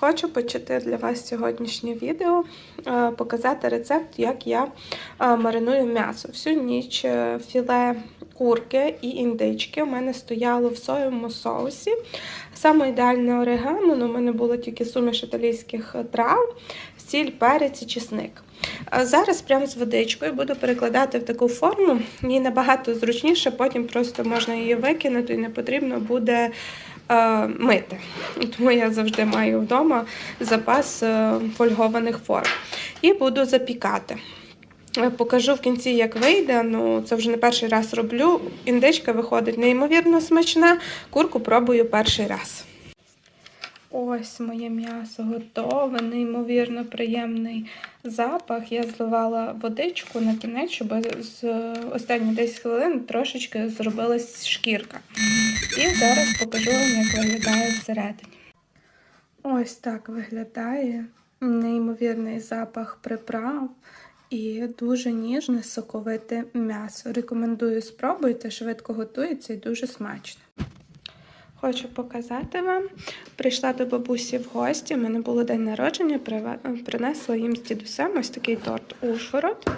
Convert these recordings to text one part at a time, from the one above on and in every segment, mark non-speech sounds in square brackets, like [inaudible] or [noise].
Хочу почати для вас сьогоднішнє відео, е, показати рецепт, як я е, мариную м'ясо. Всю ніч е, філе курки і індички у мене стояло в соєвому соусі. Саме ідеальне орегано, ну, у мене було тільки суміш італійських трав, сіль, перець і чесник. Зараз прямо з водичкою буду перекладати в таку форму. Їй набагато зручніше, потім просто можна її викинути і не потрібно буде мити. Тому я завжди маю вдома запас е, фольгованих форм. І буду запікати. Е, Покажу в кінці, як вийде. Ну, це вже не перший раз роблю. Індичка виходить неймовірно смачна. Курку пробую перший раз. Ось моє м'ясо готове, неймовірно приємний запах. Я зливала водичку на кінець, щоб з останні 10 хвилин трошечки зробилась шкірка. І зараз покажу вам, як виглядає всередині. Ось так виглядає неймовірний запах приправ і дуже ніжне соковите м'ясо. Рекомендую спробуйте, швидко готується і дуже смачно. Хочу показати вам. Прийшла до бабусі в гості. У мене було день народження, принесла їм з дідусем ось такий торт Ужгород.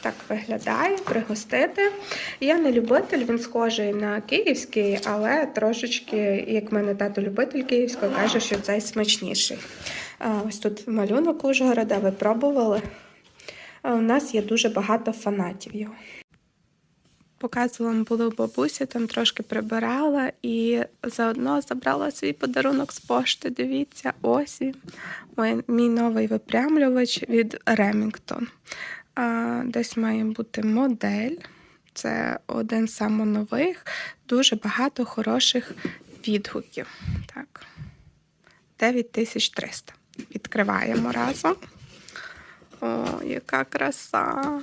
Так виглядає, пригостити. Я не любитель, він схожий на київський, але трошечки, як мене тато любитель київського, каже, що цей смачніший. Ось тут малюнок Ужгорода, ви пробували. У нас є дуже багато фанатів його. Показувала було бабусі, там трошки прибирала і заодно забрала свій подарунок з пошти. Дивіться, ось він. Мій новий випрямлювач від Remington. Десь має бути модель. Це один з самонових, дуже багато хороших відгуків. Так. 9300. Відкриваємо разом. О, яка краса!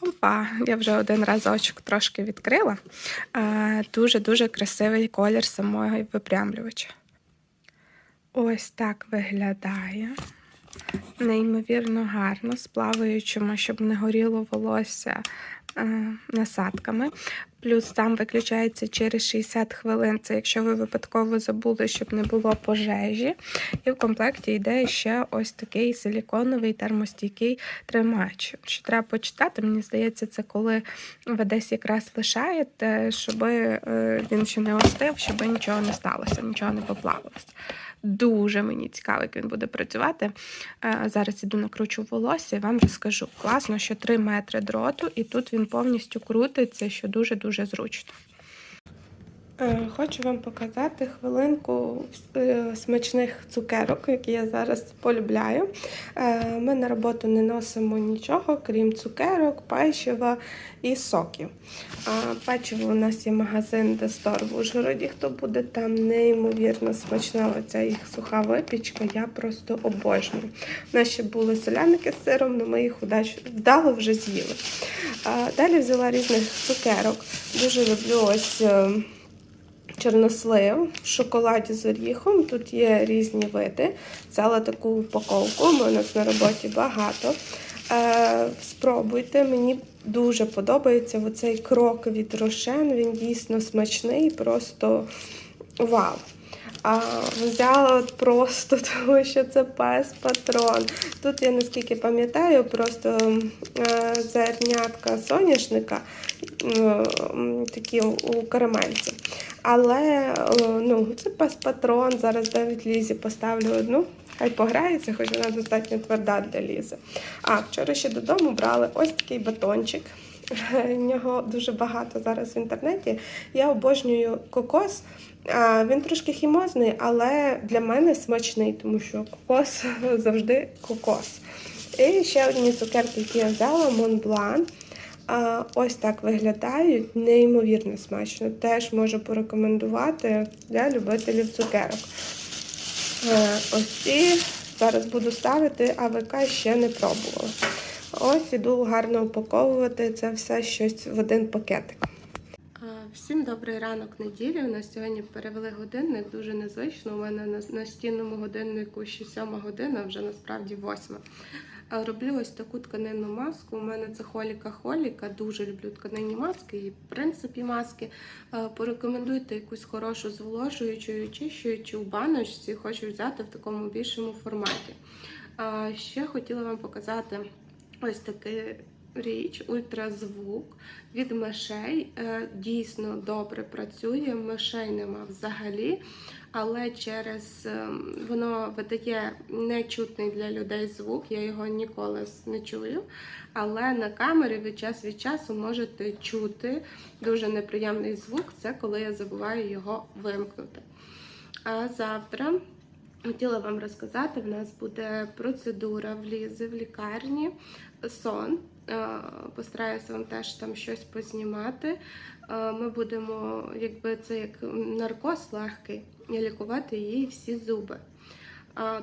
Опа, я вже один разочок трошки відкрила. Дуже-дуже красивий колір самого випрямлювача. Ось так виглядає. Неймовірно гарно, з плаваючими, щоб не горіло волосся е, насадками. Плюс там виключається через 60 хвилин. Це якщо ви випадково забули, щоб не було пожежі. І в комплекті йде ще ось такий силіконовий термостійкий тримач. Що треба почитати, мені здається, це коли ви десь якраз лишаєте, щоб е, він ще не остив, щоб нічого не сталося, нічого не поплавилось. Дуже мені цікаво, як він буде працювати. Е, Зараз іду накручу волосся і вам розкажу. Класно, що 3 метри дроту, і тут він повністю крутиться, що дуже-дуже зручно. Е, Хочу вам показати хвилинку е, смачних цукерок, які я зараз полюбляю. Е, Ми на роботу не носимо нічого, крім цукерок, печива і соків. Печиво у нас є магазин Дестор в Ужгороді. Хто буде там неймовірно смачна оця їх суха випічка, я просто обожнюю. У нас ще були соляники з сиром, але ми їх вдало вже з'їли. Далі взяла різних цукерок. Дуже люблю ось. Чорнослив в шоколаді з оріхом. Тут є різні види. Взяла таку упаковку, у нас на роботі багато. Е, спробуйте, мені дуже подобається оцей крок від рошен. Він дійсно смачний, просто вау. А взяла от просто [laughs] тому, що це пес патрон. Тут я наскільки пам'ятаю, просто е, зернятка соняшника такі у карамельці. Але е, ну, це патрон. Зараз навіть Лізі поставлю одну. Хай пограється, хоч вона достатньо тверда для Лізи. А вчора ще додому брали ось такий батончик. [laughs] Нього дуже багато зараз в інтернеті. Я обожнюю кокос. Він трошки хімозний, але для мене смачний, тому що кокос [laughs] завжди кокос. І ще одні цукерки, які я взяла, Монблан. Ось так виглядають, неймовірно смачно. Теж можу порекомендувати для любителів цукерок. Е, Ось ці зараз буду ставити, а ВК ще не пробувала. Ось іду гарно упаковувати це все щось в один пакетик. Всім добрий ранок неділі. У нас сьогодні перевели годинник, дуже незвично. У мене на настінному годиннику ще 7 година, вже насправді 8. Роблю ось таку тканинну маску. У мене це холіка холіка. Дуже люблю тканинні маски і в принципі маски. Порекомендуйте якусь хорошу зволожуючу в баночці. Хочу взяти в такому більшому форматі. Ще хотіла вам показати ось такий річ, ультразвук від мишей. Е, Дійсно добре працює, мишей нема взагалі, але через е, воно видає нечутний для людей звук, я його ніколи не чую. Але на камері ви час від часу можете чути дуже неприємний звук. Це коли я забуваю його вимкнути. А завтра хотіла вам розказати: в нас буде процедура в лізи в лікарні, сон. Е, Постараюся вам теж там щось познімати. Е, Ми будемо, якби це як наркоз легкий, лікувати їй всі зуби.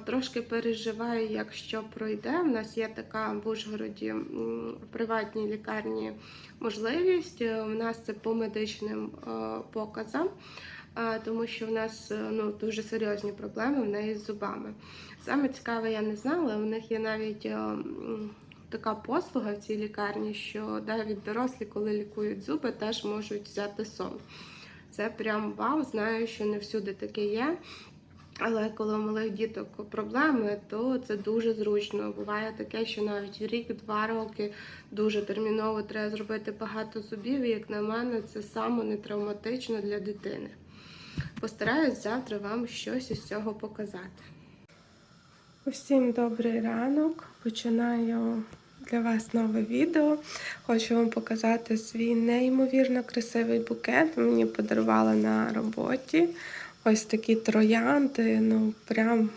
Трошки переживаю, як що пройде. У нас є така в Ужгороді в приватній лікарні можливість. Е, У нас це по медичним показам, тому що в нас ну, дуже серйозні проблеми в неї з зубами. Саме цікаве, я не знала. У них є навіть така послуга в цій лікарні, що навіть дорослі, коли лікують зуби, теж можуть взяти сон. Це прям вау. Знаю, що не всюди таке є. Але коли у малих діток проблеми, то це дуже зручно. Буває таке, що навіть рік-два роки дуже терміново треба зробити багато зубів. І як на мене, це саме не травматично для дитини. Постараюсь завтра вам щось із цього показати. Усім добрий ранок. Починаю для вас нове відео. Хочу вам показати свій неймовірно красивий букет. Мені подарували на роботі. Ось такі троянди. Ну, прям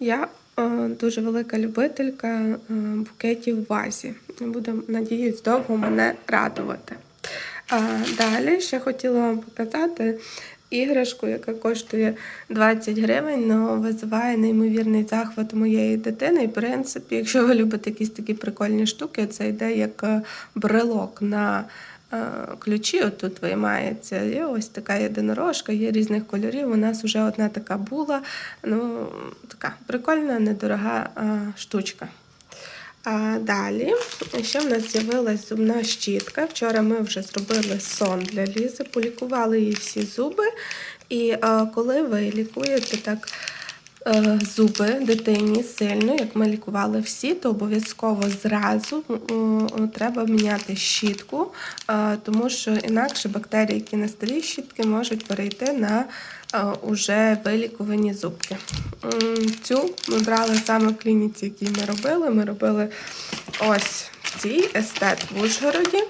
я е, дуже велика любителька е, букетів в вазі. Буду, надіюсь, довго мене радувати. А далі ще хотіла вам показати іграшку, яка коштує 20 гривень, але визиває неймовірний захват моєї дитини. І, в принципі, якщо ви любите якісь такі прикольні штуки, це йде як е, брелок на е, ключі. Отут виймається. Є ось така єдинорожка, є різних кольорів. У нас вже одна така була. Ну, така прикольна, недорога е, штучка. А далі ще в нас з'явилась зубна щітка. Вчора ми вже зробили сон для Лізи, полікували її всі зуби. І коли ви лікуєте так зуби дитині сильно, як ми лікували всі, то обов'язково зразу треба міняти щітку, е, тому що інакше бактерії, які на старій щітки, можуть перейти на е, уже вилікувані зубки. Цю ми брали саме в клініці, якій ми робили. Ми робили ось в цій естет в Ужгороді.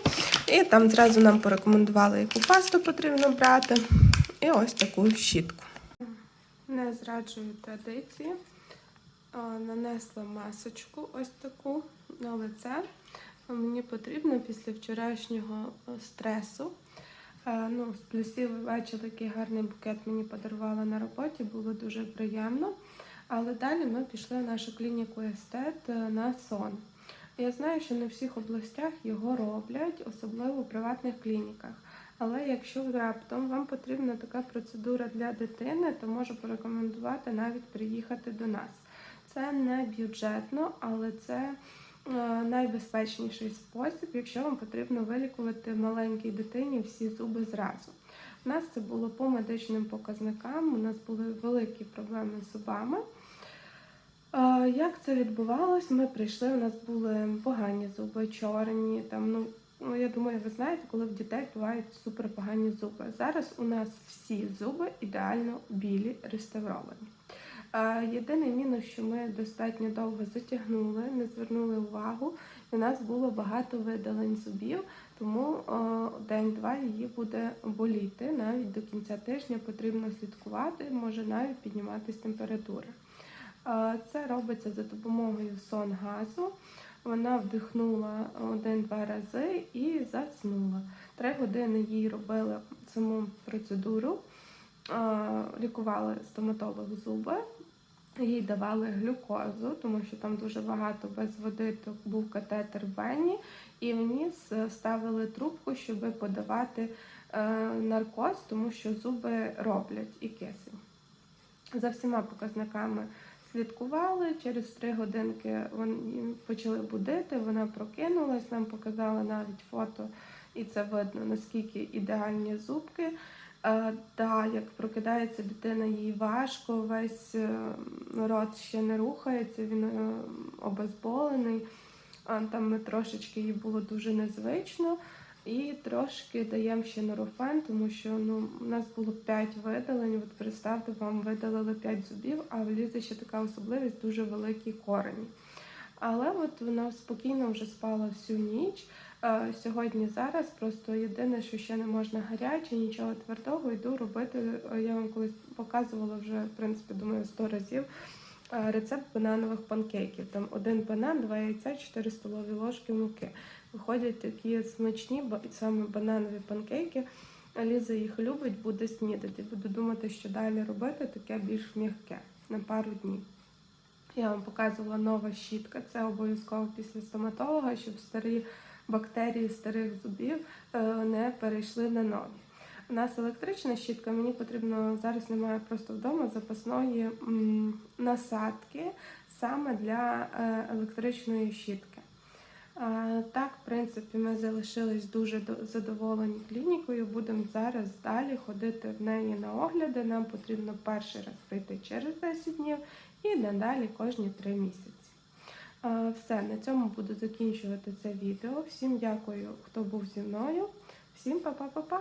І там зразу нам порекомендували, яку пасту потрібно брати. І ось таку щітку. Не зраджую традиції. Нанесла масочку ось таку на лице. Мені потрібно після вчорашнього е, стресу. Е, Ну, з плюсів ви бачили, який гарний букет мені подарували на роботі, було дуже приємно. Але далі ми пішли в нашу клініку естет е, на сон. Я знаю, що не в всіх областях його роблять, особливо в приватних клініках. Але якщо раптом вам потрібна така процедура для дитини, то можу порекомендувати навіть приїхати до нас. Це не бюджетно, але це е, найбезпечніший спосіб, якщо вам потрібно вилікувати маленькій дитині всі зуби зразу. У нас це було по медичним показникам, у нас були великі проблеми з зубами. Е, Як це відбувалось? Ми прийшли, у нас були погані зуби, чорні. Там, ну, ну, я думаю, ви знаєте, коли в дітей бувають супер погані зуби. Зараз у нас всі зуби ідеально білі, реставровані. Єдиний мінус, що ми достатньо довго затягнули, не звернули увагу, і у нас було багато видалень зубів, тому день-два її буде боліти. Навіть до кінця тижня потрібно слідкувати, може навіть підніматись температура. Це робиться за допомогою сон-газу. Вона вдихнула один-два рази і заснула. Три години їй робили саму процедуру, лікували стоматолог зуби, їй давали глюкозу, тому що там дуже багато без води, був катетер в вені, і в ніс ставили трубку, щоб подавати е, наркоз, тому що зуби роблять і кисень. За всіма показниками слідкували. Через три годинки вони почали будити. Вона прокинулась, нам показали навіть фото, і це видно наскільки ідеальні зубки. Е, Та як прокидається дитина, їй важко, весь е, рот ще не рухається, він е, обезболений. Там ми трошечки їй було дуже незвично. І трошки даємо ще норофен, тому що ну, у нас було 5 видалень. От представте, вам видалили 5 зубів, а в Лізі ще така особливість дуже великі корені. Але от вона спокійно вже спала всю ніч. Е, Сьогодні зараз просто єдине, що ще не можна гаряче, нічого твердого, йду робити. е, Я вам колись показувала вже, в принципі, думаю, 100 разів. е, Рецепт бананових панкейків. Там один банан, два яйця, 4 столові ложки муки. Виходять такі смачні, саме бананові панкейки. Ліза їх любить, буде снідати. Буду думати, що далі робити таке більш м'яке на пару днів. Я вам показувала нова щітка. Це обов'язково після стоматолога, щоб старі бактерії старих зубів е, не перейшли на нові. У нас електрична щітка, мені потрібно зараз немає просто вдома запасної насадки саме для е, електричної щітки. Так, в принципі, ми залишились дуже задоволені клінікою. Будемо зараз далі ходити в неї на огляди. Нам потрібно перший раз прийти через 10 днів і надалі кожні 3 місяці. Все, на цьому буду закінчувати це відео. Всім дякую, хто був зі мною. Всім па-па-па-па!